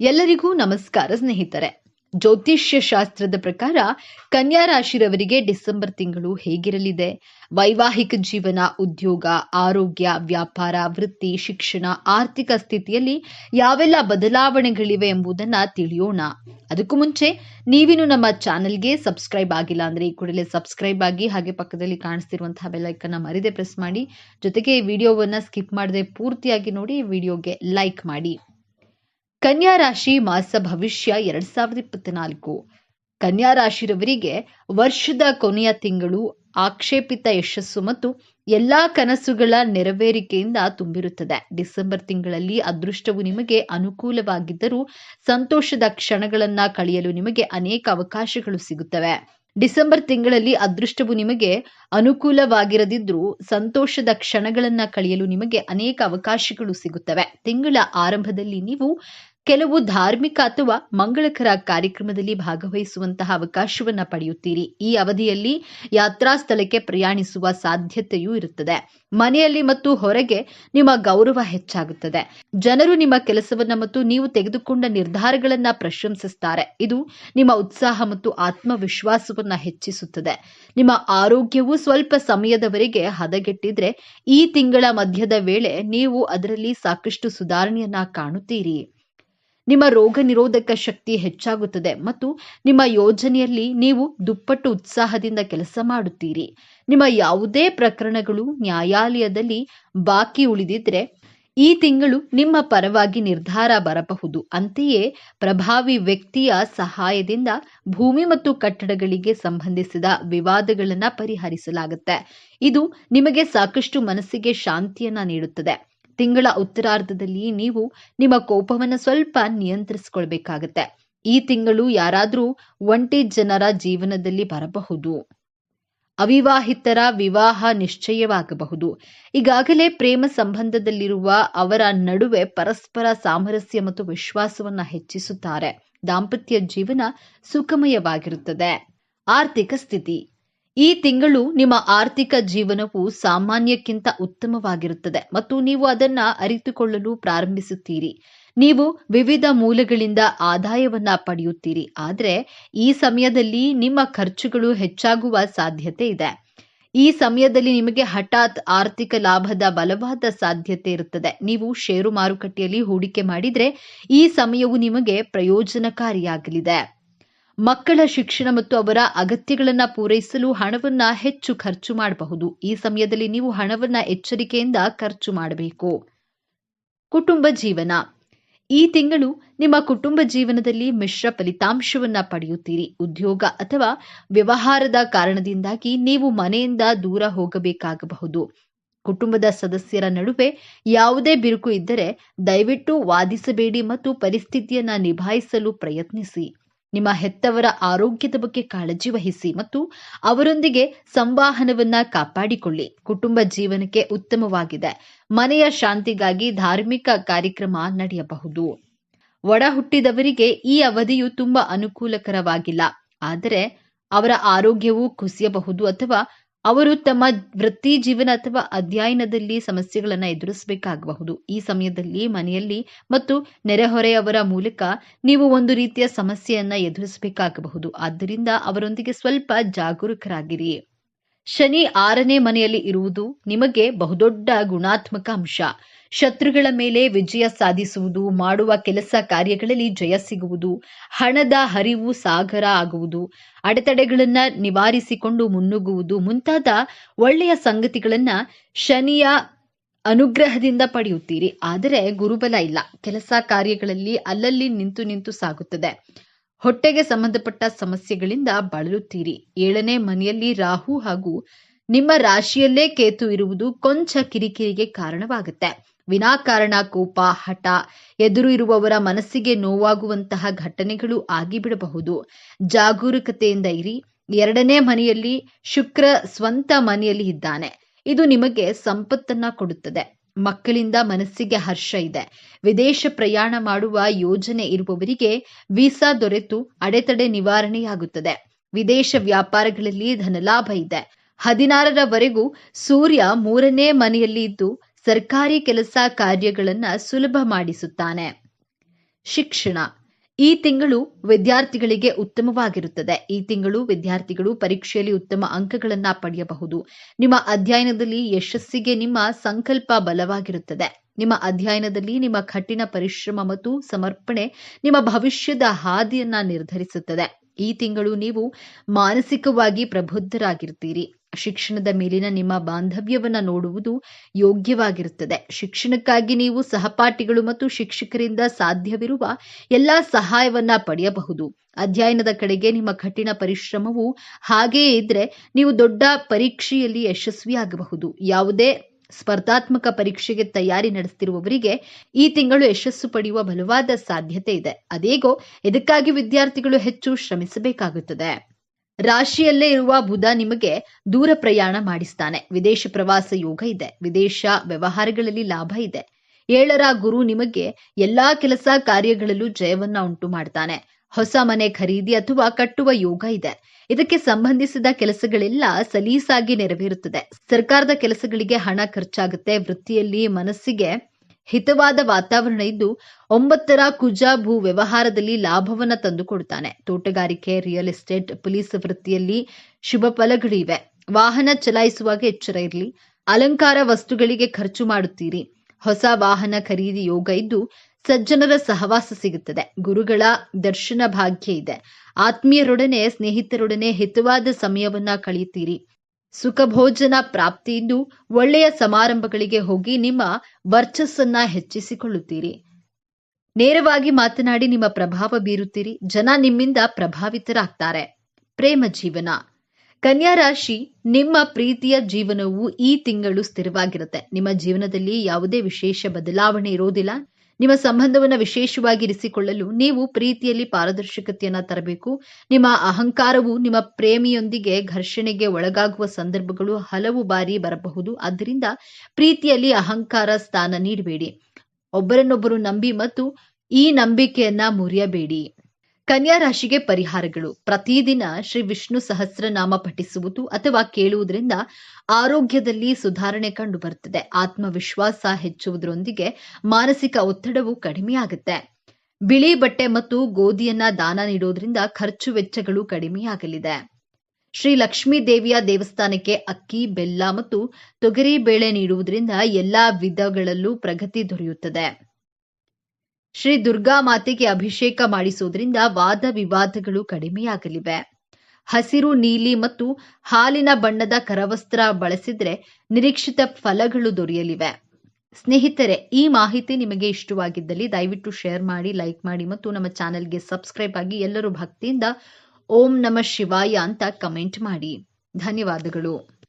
ಎಲ್ಲರಿಗೂ ನಮಸ್ಕಾರ ಸ್ನೇಹಿತರೆ. ಜ್ಯೋತಿಷ್ಯ ಶಾಸ್ತ್ರದ ಪ್ರಕಾರ ಕನ್ಯಾ ರಾಶಿರವರಿಗೆ ಡಿಸೆಂಬರ್ ತಿಂಗಳು ಹೇಗಿರಲಿದೆ? ವೈವಾಹಿಕ ಜೀವನ, ಉದ್ಯೋಗ, ಆರೋಗ್ಯ, ವ್ಯಾಪಾರ, ವೃತ್ತಿ, ಶಿಕ್ಷಣ, ಆರ್ಥಿಕ ಸ್ಥಿತಿಯಲ್ಲಿ ಯಾವೆಲ್ಲ ಬದಲಾವಣೆಗಳಿವೆ ಎಂಬುದನ್ನ ತಿಳಿಯೋಣ. ಅದಕ್ಕೂ ಮುಂಚೆ ನೀವಿನ್ನು ನಮ್ಮ ಚಾನೆಲ್ಗೆ ಸಬ್ಸ್ಕ್ರೈಬ್ ಆಗಿಲ್ಲ ಅಂದ್ರೆ ಈ ಕೂಡಲೇ ಸಬ್ಸ್ಕ್ರೈಬ್ ಆಗಿ ಹಾಗೆ ಪಕ್ಕದಲ್ಲಿ ಕಾಣಿಸ್ತಿರುವಂತಹ ಬೆಲ್ಲೈಕನ್ನ ಮರಿದೆ ಪ್ರೆಸ್ ಮಾಡಿ. ಜೊತೆಗೆ ವಿಡಿಯೋವನ್ನ ಸ್ಕಿಪ್ ಮಾಡದೆ ಪೂರ್ತಿಯಾಗಿ ನೋಡಿ, ವಿಡಿಯೋಗೆ ಲೈಕ್ ಮಾಡಿ. ಕನ್ಯಾ ರಾಶಿ ಮಾಸ ಭವಿಷ್ಯ ಎರಡ್ ಸಾವಿರದ ಇಪ್ಪತ್ನಾಲ್ಕು. ಕನ್ಯಾ ರಾಶಿರವರಿಗೆ ವರ್ಷದ ಕೊನೆಯ ತಿಂಗಳು ಆಕ್ಷೇಪಿತ ಯಶಸ್ಸು ಮತ್ತು ಎಲ್ಲಾ ಕನಸುಗಳ ನೆರವೇರಿಕೆಯಿಂದ ತುಂಬಿರುತ್ತದೆ. ಡಿಸೆಂಬರ್ ತಿಂಗಳಲ್ಲಿ ಅದೃಷ್ಟವು ನಿಮಗೆ ಅನುಕೂಲವಾಗಿದ್ದರೂ ಸಂತೋಷದ ಕ್ಷಣಗಳನ್ನ ಕಳೆಯಲು ನಿಮಗೆ ಅನೇಕ ಅವಕಾಶಗಳು ಸಿಗುತ್ತವೆ. ಡಿಸೆಂಬರ್ ತಿಂಗಳಲ್ಲಿ ಅದೃಷ್ಟವು ನಿಮಗೆ ಅನುಕೂಲವಾಗಿರದಿದ್ರೂ ಸಂತೋಷದ ಕ್ಷಣಗಳನ್ನ ಕಳೆಯಲು ನಿಮಗೆ ಅನೇಕ ಅವಕಾಶಗಳು ಸಿಗುತ್ತವೆ. ತಿಂಗಳ ಆರಂಭದಲ್ಲಿ ನೀವು ಕೆಲವು ಧಾರ್ಮಿಕ ಅಥವಾ ಮಂಗಳಕರ ಕಾರ್ಯಕ್ರಮದಲ್ಲಿ ಭಾಗವಹಿಸುವಂತಹ ಅವಕಾಶವನ್ನ ಪಡೆಯುತ್ತೀರಿ. ಈ ಅವಧಿಯಲ್ಲಿ ಯಾತ್ರಾ ಸ್ಥಳಕ್ಕೆ ಪ್ರಯಾಣಿಸುವ ಸಾಧ್ಯತೆಯೂ ಇರುತ್ತದೆ. ಮನೆಯಲ್ಲಿ ಮತ್ತು ಹೊರಗೆ ನಿಮ್ಮ ಗೌರವ ಹೆಚ್ಚಾಗುತ್ತದೆ. ಜನರು ನಿಮ್ಮ ಕೆಲಸವನ್ನ ಮತ್ತು ನೀವು ತೆಗೆದುಕೊಂಡ ನಿರ್ಧಾರಗಳನ್ನ ಪ್ರಶಂಸಿಸುತ್ತಾರೆ ಇದು ನಿಮ್ಮ ಉತ್ಸಾಹ ಮತ್ತು ಆತ್ಮವಿಶ್ವಾಸವನ್ನ ಹೆಚ್ಚಿಸುತ್ತದೆ. ನಿಮ್ಮ ಆರೋಗ್ಯವು ಸ್ವಲ್ಪ ಸಮಯದವರೆಗೆ ಹದಗೆಟ್ಟಿದ್ರೆ ಈ ತಿಂಗಳ ಮಧ್ಯದ ವೇಳೆ ನೀವು ಅದರಲ್ಲಿ ಸಾಕಷ್ಟು ಸುಧಾರಣೆಯನ್ನ ಕಾಣುತ್ತೀರಿ. ನಿಮ್ಮ ರೋಗ ನಿರೋಧಕ ಶಕ್ತಿ ಹೆಚ್ಚಾಗುತ್ತದೆ ಮತ್ತು ನಿಮ್ಮ ಯೋಜನೆಯಲ್ಲಿ ನೀವು ದುಪ್ಪಟ್ಟು ಉತ್ಸಾಹದಿಂದ ಕೆಲಸ ಮಾಡುತ್ತೀರಿ. ನಿಮ್ಮ ಯಾವುದೇ ಪ್ರಕರಣಗಳು ನ್ಯಾಯಾಲಯದಲ್ಲಿ ಬಾಕಿ ಉಳಿದಿದ್ರೆ ಈ ತಿಂಗಳು ನಿಮ್ಮ ಪರವಾಗಿ ನಿರ್ಧಾರ ಬರಬಹುದು. ಅಂತೆಯೇ ಪ್ರಭಾವಿ ವ್ಯಕ್ತಿಯ ಸಹಾಯದಿಂದ ಭೂಮಿ ಮತ್ತು ಕಟ್ಟಡಗಳಿಗೆ ಸಂಬಂಧಿಸಿದ ವಿವಾದಗಳನ್ನು ಪರಿಹರಿಸಲಾಗುತ್ತೆ. ಇದು ನಿಮಗೆ ಸಾಕಷ್ಟು ಮನಸ್ಸಿಗೆ ಶಾಂತಿಯನ್ನ ನೀಡುತ್ತದೆ. ತಿಂಗಳ ಉತ್ತರಾರ್ಧದಲ್ಲಿ ನೀವು ನಿಮ್ಮ ಕೋಪವನ್ನು ಸ್ವಲ್ಪ ನಿಯಂತ್ರಿಸಿಕೊಳ್ಬೇಕಾಗತ್ತೆ. ಈ ತಿಂಗಳು ಯಾರಾದರೂ ಒಂಟಿ ಜನರ ಜೀವನದಲ್ಲಿ ಬರಬಹುದು. ಅವಿವಾಹಿತರ ವಿವಾಹ ನಿಶ್ಚಯವಾಗಬಹುದು. ಈಗಾಗಲೇ ಪ್ರೇಮ ಸಂಬಂಧದಲ್ಲಿರುವ ಅವರ ನಡುವೆ ಪರಸ್ಪರ ಸಾಮರಸ್ಯ ಮತ್ತು ವಿಶ್ವಾಸವನ್ನ ಹೆಚ್ಚಿಸುತ್ತಾರೆ. ದಾಂಪತ್ಯ ಜೀವನ ಸುಖಮಯವಾಗಿರುತ್ತದೆ. ಆರ್ಥಿಕ ಸ್ಥಿತಿ. ಈ ತಿಂಗಳು ನಿಮ್ಮ ಆರ್ಥಿಕ ಜೀವನವು ಸಾಮಾನ್ಯಕ್ಕಿಂತ ಉತ್ತಮವಾಗಿರುತ್ತದೆ ಮತ್ತು ನೀವು ಅದನ್ನ ಅರಿತುಕೊಳ್ಳಲು ಪ್ರಾರಂಭಿಸುತ್ತೀರಿ. ನೀವು ವಿವಿಧ ಮೂಲಗಳಿಂದ ಆದಾಯವನ್ನ ಪಡೆಯುತ್ತೀರಿ. ಆದರೆ ಈ ಸಮಯದಲ್ಲಿ ನಿಮ್ಮ ಖರ್ಚುಗಳು ಹೆಚ್ಚಾಗುವ ಸಾಧ್ಯತೆ ಇದೆ. ಈ ಸಮಯದಲ್ಲಿ ನಿಮಗೆ ಹಠಾತ್ ಆರ್ಥಿಕ ಲಾಭದ ಬಲವಾದ ಸಾಧ್ಯತೆ ಇರುತ್ತದೆ. ನೀವು ಷೇರು ಮಾರುಕಟ್ಟೆಯಲ್ಲಿ ಹೂಡಿಕೆ ಮಾಡಿದರೆ ಈ ಸಮಯವು ನಿಮಗೆ ಪ್ರಯೋಜನಕಾರಿಯಾಗಲಿದೆ. ಮಕ್ಕಳ ಶಿಕ್ಷಣ ಮತ್ತು ಅವರ ಅಗತ್ಯಗಳನ್ನು ಪೂರೈಸಲು ಹಣವನ್ನು ಹೆಚ್ಚು ಖರ್ಚು ಮಾಡಬಹುದು. ಈ ಸಮಯದಲ್ಲಿ ನೀವು ಹಣವನ್ನು ಎಚ್ಚರಿಕೆಯಿಂದ ಖರ್ಚು ಮಾಡಬೇಕು. ಕುಟುಂಬ ಜೀವನ. ಈ ತಿಂಗಳು ನಿಮ್ಮ ಕುಟುಂಬ ಜೀವನದಲ್ಲಿ ಮಿಶ್ರ ಫಲಿತಾಂಶವನ್ನ ಪಡೆಯುತ್ತೀರಿ. ಉದ್ಯೋಗ ಅಥವಾ ವ್ಯವಹಾರದ ಕಾರಣದಿಂದಾಗಿ ನೀವು ಮನೆಯಿಂದ ದೂರ ಹೋಗಬೇಕಾಗಬಹುದು. ಕುಟುಂಬದ ಸದಸ್ಯರ ನಡುವೆ ಯಾವುದೇ ಬಿರುಕು ಇದ್ದರೆ ದಯವಿಟ್ಟು ವಾದಿಸಬೇಡಿ ಮತ್ತು ಪರಿಸ್ಥಿತಿಯನ್ನು ನಿಭಾಯಿಸಲು ಪ್ರಯತ್ನಿಸಿ. ನಿಮ್ಮ ಹೆತ್ತವರ ಆರೋಗ್ಯದ ಬಗ್ಗೆ ಕಾಳಜಿ ವಹಿಸಿ ಮತ್ತು ಅವರೊಂದಿಗೆ ಸಂವಹನವನ್ನ ಕಾಪಾಡಿಕೊಳ್ಳಿ. ಕುಟುಂಬ ಜೀವನಕ್ಕೆ ಉತ್ತಮವಾಗಿದೆ. ಮನೆಯ ಶಾಂತಿಗಾಗಿ ಧಾರ್ಮಿಕ ಕಾರ್ಯಕ್ರಮ ನಡೆಯಬಹುದು. ಒಡ ಹುಟ್ಟಿದವರಿಗೆ ಈ ಅವಧಿಯು ತುಂಬಾ ಅನುಕೂಲಕರವಾಗಿಲ್ಲ. ಆದರೆ ಅವರ ಆರೋಗ್ಯವು ಕುಸಿಯಬಹುದು ಅಥವಾ ಅವರು ತಮ್ಮ ವೃತ್ತಿ ಜೀವನ ಅಥವಾ ಅಧ್ಯಯನದಲ್ಲಿ ಸಮಸ್ಯೆಗಳನ್ನು ಎದುರಿಸಬೇಕಾಗಬಹುದು. ಈ ಸಮಯದಲ್ಲಿ ಮನೆಯಲ್ಲಿ ಮತ್ತು ನೆರೆಹೊರೆಯವರ ಮೂಲಕ ನೀವು ಒಂದು ರೀತಿಯ ಸಮಸ್ಯೆಯನ್ನ ಎದುರಿಸಬೇಕಾಗಬಹುದು. ಆದ್ದರಿಂದ ಅವರೊಂದಿಗೆ ಸ್ವಲ್ಪ ಜಾಗರೂಕರಾಗಿರಿ. ಶನಿ ಆರನೇ ಮನೆಯಲ್ಲಿ ಇರುವುದು ನಿಮಗೆ ಬಹುದೊಡ್ಡ ಗುಣಾತ್ಮಕ ಅಂಶ. ಶತ್ರುಗಳ ಮೇಲೆ ವಿಜಯ ಸಾಧಿಸುವುದು, ಮಾಡುವ ಕೆಲಸ ಕಾರ್ಯಗಳಲ್ಲಿ ಜಯ ಸಿಗುವುದು, ಹಣದ ಹರಿವು ಸಾಗರ ಆಗುವುದು, ಅಡೆತಡೆಗಳನ್ನ ನಿವಾರಿಸಿಕೊಂಡು ಮುನ್ನುಗ್ಗುವುದು ಮುಂತಾದ ಒಳ್ಳೆಯ ಸಂಗತಿಗಳನ್ನ ಶನಿಯ ಅನುಗ್ರಹದಿಂದ ಪಡೆಯುತ್ತೀರಿ. ಆದರೆ ಗುರುಬಲ ಇಲ್ಲ. ಕೆಲಸ ಕಾರ್ಯಗಳಲ್ಲಿ ಅಲ್ಲಲ್ಲಿ ನಿಂತು ನಿಂತು ಸಾಗುತ್ತದೆ. ಹೊಟ್ಟೆಗೆ ಸಂಬಂಧಪಟ್ಟ ಸಮಸ್ಯೆಗಳಿಂದ ಬಳಲುತ್ತೀರಿ. ಏಳನೇ ಮನೆಯಲ್ಲಿ ರಾಹು ಹಾಗೂ ನಿಮ್ಮ ರಾಶಿಯಲ್ಲೇ ಕೇತು ಇರುವುದು ಕೊಂಚ ಕಿರಿಕಿರಿಗೆ ಕಾರಣವಾಗುತ್ತೆ. ವಿನಾಕಾರಣ ಕೋಪ, ಹಠ ಎದುರು ಇರುವವರ ಮನಸ್ಸಿಗೆ ನೋವಾಗುವಂತಹ ಘಟನೆಗಳು ಆಗಿಬಿಡಬಹುದು. ಜಾಗರೂಕತೆಯಿಂದ ಇರಿ. ಎರಡನೇ ಮನೆಯಲ್ಲಿ ಶುಕ್ರ ಸ್ವಂತ ಮನೆಯಲ್ಲಿ ಇದ್ದಾನೆ. ಇದು ನಿಮಗೆ ಸಂಪತ್ತನ್ನ ಕೊಡುತ್ತದೆ. ಮಕ್ಕಳಿಂದ ಮನಸ್ಸಿಗೆ ಹರ್ಷ ಇದೆ. ವಿದೇಶ ಪ್ರಯಾಣ ಮಾಡುವ ಯೋಜನೆ ಇರುವವರಿಗೆ ವೀಸಾ ದೊರೆತು ಅಡೆತಡೆ ನಿವಾರಣೆಯಾಗುತ್ತದೆ. ವಿದೇಶ ವ್ಯಾಪಾರಗಳಲ್ಲಿ ಧನಲಾಭ ಇದೆ. ಹದಿನಾರರವರೆಗೂ ಸೂರ್ಯ ಮೂರನೇ ಮನೆಯಲ್ಲಿ ಇದ್ದು ಸರ್ಕಾರಿ ಕೆಲಸ ಕಾರ್ಯಗಳನ್ನು ಸುಲಭ ಮಾಡಿಸುತ್ತಾನೆ. ಶಿಕ್ಷಣ. ಈ ತಿಂಗಳು ವಿದ್ಯಾರ್ಥಿಗಳಿಗೆ ಉತ್ತಮವಾಗಿರುತ್ತದೆ. ಈ ತಿಂಗಳು ವಿದ್ಯಾರ್ಥಿಗಳು ಪರೀಕ್ಷೆಯಲ್ಲಿ ಉತ್ತಮ ಅಂಕಗಳನ್ನ ಪಡೆಯಬಹುದು. ನಿಮ್ಮ ಅಧ್ಯಯನದಲ್ಲಿ ಯಶಸ್ಸಿಗೆ ನಿಮ್ಮ ಸಂಕಲ್ಪ ಬಲವಾಗಿರುತ್ತದೆ. ನಿಮ್ಮ ಅಧ್ಯಯನದಲ್ಲಿ ನಿಮ್ಮ ಕಠಿಣ ಪರಿಶ್ರಮ ಮತ್ತು ಸಮರ್ಪಣೆ ನಿಮ್ಮ ಭವಿಷ್ಯದ ಹಾದಿಯನ್ನ ನಿರ್ಧರಿಸುತ್ತದೆ. ಈ ತಿಂಗಳು ನೀವು ಮಾನಸಿಕವಾಗಿ ಪ್ರಬುದ್ಧರಾಗಿರ್ತೀರಿ. ಶಿಕ್ಷಣದ ಮೇಲಿನ ನಿಮ್ಮ ಬಾಂಧವ್ಯವನ್ನು ನೋಡುವುದು ಯೋಗ್ಯವಾಗಿರುತ್ತದೆ. ಶಿಕ್ಷಣಕ್ಕಾಗಿ ನೀವು ಸಹಪಾಠಿಗಳು ಮತ್ತು ಶಿಕ್ಷಕರಿಂದ ಸಾಧ್ಯವಿರುವ ಎಲ್ಲಾ ಸಹಾಯವನ್ನ ಪಡೆಯಬಹುದು. ಅಧ್ಯಯನದ ಕಡೆಗೆ ನಿಮ್ಮ ಕಠಿಣ ಪರಿಶ್ರಮವು ಹಾಗೆಯೇ ಇದ್ರೆ ನೀವು ದೊಡ್ಡ ಪರೀಕ್ಷೆಯಲ್ಲಿ ಯಶಸ್ವಿಯಾಗಬಹುದು. ಯಾವುದೇ ಸ್ಪರ್ಧಾತ್ಮಕ ಪರೀಕ್ಷೆಗೆ ತಯಾರಿ ನಡೆಸ್ತಿರುವವರಿಗೆ ಈ ತಿಂಗಳು ಯಶಸ್ಸು ಪಡೆಯುವ ಬಲವಾದ ಸಾಧ್ಯತೆ ಇದೆ. ಅದೇಗೋ ಇದಕ್ಕಾಗಿ ವಿದ್ಯಾರ್ಥಿಗಳು ಹೆಚ್ಚು ಶ್ರಮಿಸಬೇಕಾಗುತ್ತದೆ? ರಾಶಿಯಲ್ಲೇ ಇರುವ ಬುಧ ನಿಮಗೆ ದೂರ ಪ್ರಯಾಣ ಮಾಡಿಸ್ತಾನೆ. ವಿದೇಶ ಪ್ರವಾಸ ಯೋಗ ಇದೆ. ವಿದೇಶ ವ್ಯವಹಾರಗಳಲ್ಲಿ ಲಾಭ ಇದೆ. ಏಳರ ಗುರು ನಿಮಗೆ ಎಲ್ಲಾ ಕೆಲಸ ಕಾರ್ಯಗಳಲ್ಲೂ ಜಯವನ್ನ ಉಂಟು ಮಾಡ್ತಾನೆ. ಹೊಸ ಮನೆ ಖರೀದಿ ಅಥವಾ ಕಟ್ಟುವ ಯೋಗ ಇದೆ. ಇದಕ್ಕೆ ಸಂಬಂಧಿಸಿದ ಕೆಲಸಗಳೆಲ್ಲ ಸಲೀಸಾಗಿ ನೆರವೇರುತ್ತದೆ. ಸರ್ಕಾರದ ಕೆಲಸಗಳಿಗೆ ಹಣ ಖರ್ಚಾಗುತ್ತೆ. ವೃತ್ತಿಯಲ್ಲಿ ಮನಸ್ಸಿಗೆ ಹಿತವಾದ ವಾತಾವರಣ ಇದ್ದು ಒಂಬತ್ತರ ಕುಜ ಭೂ ವ್ಯವಹಾರದಲ್ಲಿ ಲಾಭವನ್ನ ತಂದುಕೊಡ್ತಾನೆ. ತೋಟಗಾರಿಕೆ ರಿಯಲ್ ಎಸ್ಟೇಟ್ ಪೊಲೀಸ್ ವೃತ್ತಿಯಲ್ಲಿ ಶುಭ ಫಲಗಳಿವೆ ವಾಹನ ಚಲಾಯಿಸುವಾಗ ಎಚ್ಚರ ಇರಲಿ. ಅಲಂಕಾರ ವಸ್ತುಗಳಿಗೆ ಖರ್ಚು ಮಾಡುತ್ತೀರಿ. ಹೊಸ ವಾಹನ ಖರೀದಿ ಯೋಗ ಇದ್ದು ಸಜ್ಜನರ ಸಹವಾಸ ಸಿಗುತ್ತದೆ. ಗುರುಗಳ ದರ್ಶನ ಭಾಗ್ಯ ಇದೆ. ಆತ್ಮೀಯರೊಡನೆ, ಸ್ನೇಹಿತರೊಡನೆ ಹಿತವಾದ ಸಮಯವನ್ನ ಕಳೆಯುತ್ತೀರಿ. ಸುಖ ಭೋಜನ ಪ್ರಾಪ್ತಿಯಿಂದ ಒಳ್ಳೆಯ ಸಮಾರಂಭಗಳಿಗೆ ಹೋಗಿ ನಿಮ್ಮ ವರ್ಚಸ್ಸನ್ನ ಹೆಚ್ಚಿಸಿಕೊಳ್ಳುತ್ತೀರಿ. ನೇರವಾಗಿ ಮಾತನಾಡಿ ನಿಮ್ಮ ಪ್ರಭಾವ ಬೀರುತ್ತೀರಿ. ಜನ ನಿಮ್ಮಿಂದ ಪ್ರಭಾವಿತರಾಗ್ತಾರೆ. ಪ್ರೇಮ ಜೀವನ. ಕನ್ಯಾ ರಾಶಿ, ನಿಮ್ಮ ಪ್ರೀತಿಯ ಜೀವನವು ಈ ತಿಂಗಳು ಸ್ಥಿರವಾಗಿರುತ್ತೆ. ನಿಮ್ಮ ಜೀವನದಲ್ಲಿ ಯಾವುದೇ ವಿಶೇಷ ಬದಲಾವಣೆ ಇರೋದಿಲ್ಲ. ನಿಮ್ಮ ಸಂಬಂಧವನ್ನು ವಿಶೇಷವಾಗಿ ಇರಿಸಿಕೊಳ್ಳಲು ನೀವು ಪ್ರೀತಿಯಲ್ಲಿ ಪಾರದರ್ಶಕತೆಯನ್ನ ತರಬೇಕು. ನಿಮ್ಮ ಅಹಂಕಾರವು ನಿಮ್ಮ ಪ್ರೇಮಿಯೊಂದಿಗೆ ಘರ್ಷಣೆಗೆ ಒಳಗಾಗುವ ಸಂದರ್ಭಗಳು ಹಲವು ಬಾರಿ ಬರಬಹುದು. ಆದ್ದರಿಂದ ಪ್ರೀತಿಯಲ್ಲಿ ಅಹಂಕಾರ ಸ್ಥಾನ ನೀಡಬೇಡಿ. ಒಬ್ಬರನ್ನೊಬ್ಬರು ನಂಬಿ ಮತ್ತು ಈ ನಂಬಿಕೆಯನ್ನ ಮುರಿಯಬೇಡಿ. ಕನ್ಯಾ ರಾಶಿಗೆ ಪರಿಹಾರಗಳು. ಪ್ರತಿದಿನ ಶ್ರೀ ವಿಷ್ಣು ಸಹಸ್ರನಾಮ ಪಠಿಸುವುದು ಅಥವಾ ಕೇಳುವುದರಿಂದ ಆರೋಗ್ಯದಲ್ಲಿ ಸುಧಾರಣೆ ಕಂಡು ಬರುತ್ತದೆ. ಆತ್ಮವಿಶ್ವಾಸ ಹೆಚ್ಚುವುದರೊಂದಿಗೆ ಮಾನಸಿಕ ಒತ್ತಡವು ಕಡಿಮೆಯಾಗುತ್ತೆ ಬಿಳಿ ಬಟ್ಟೆ ಮತ್ತು ಗೋಧಿಯನ್ನ ದಾನ ನೀಡೋದ್ರಿಂದ ಖರ್ಚು ವೆಚ್ಚಗಳು ಕಡಿಮೆಯಾಗಲಿದೆ ಶ್ರೀ ಲಕ್ಷ್ಮೀ ದೇವಿಯ ದೇವಸ್ಥಾನಕ್ಕೆ ಅಕ್ಕಿ, ಬೆಲ್ಲ ಮತ್ತು ತೊಗರಿ ಬೇಳೆ ನೀಡುವುದರಿಂದ ಎಲ್ಲಾ ವಿಧಗಳಲ್ಲೂ ಪ್ರಗತಿ ದೊರೆಯುತ್ತದೆ. ಶ್ರೀ ದುರ್ಗಾ ಮಾತೆಗೆ ಅಭಿಷೇಕ ಮಾಡಿಸುವುದರಿಂದ ವಾದ ವಿವಾದಗಳು ಕಡಿಮೆಯಾಗಲಿವೆ. ಹಸಿರು, ನೀಲಿ ಮತ್ತು ಹಾಲಿನ ಬಣ್ಣದ ಕರವಸ್ತ್ರ ಬಳಸಿದರೆ ನಿರೀಕ್ಷಿತ ಫಲಗಳು ದೊರೆಯಲಿವೆ. ಸ್ನೇಹಿತರೆ, ಈ ಮಾಹಿತಿ ನಿಮಗೆ ಇಷ್ಟವಾಗಿದ್ದಲ್ಲಿ ದಯವಿಟ್ಟು ಶೇರ್ ಮಾಡಿ, ಲೈಕ್ ಮಾಡಿ ಮತ್ತು ನಮ್ಮ ಚಾನೆಲ್ಗೆ ಸಬ್ಸ್ಕ್ರೈಬ್ ಆಗಿ ಎಲ್ಲರೂ ಭಕ್ತಿಯಿಂದ ಓಂ ನಮ ಶಿವಾಯ ಅಂತ ಕಮೆಂಟ್ ಮಾಡಿ. ಧನ್ಯವಾದಗಳು.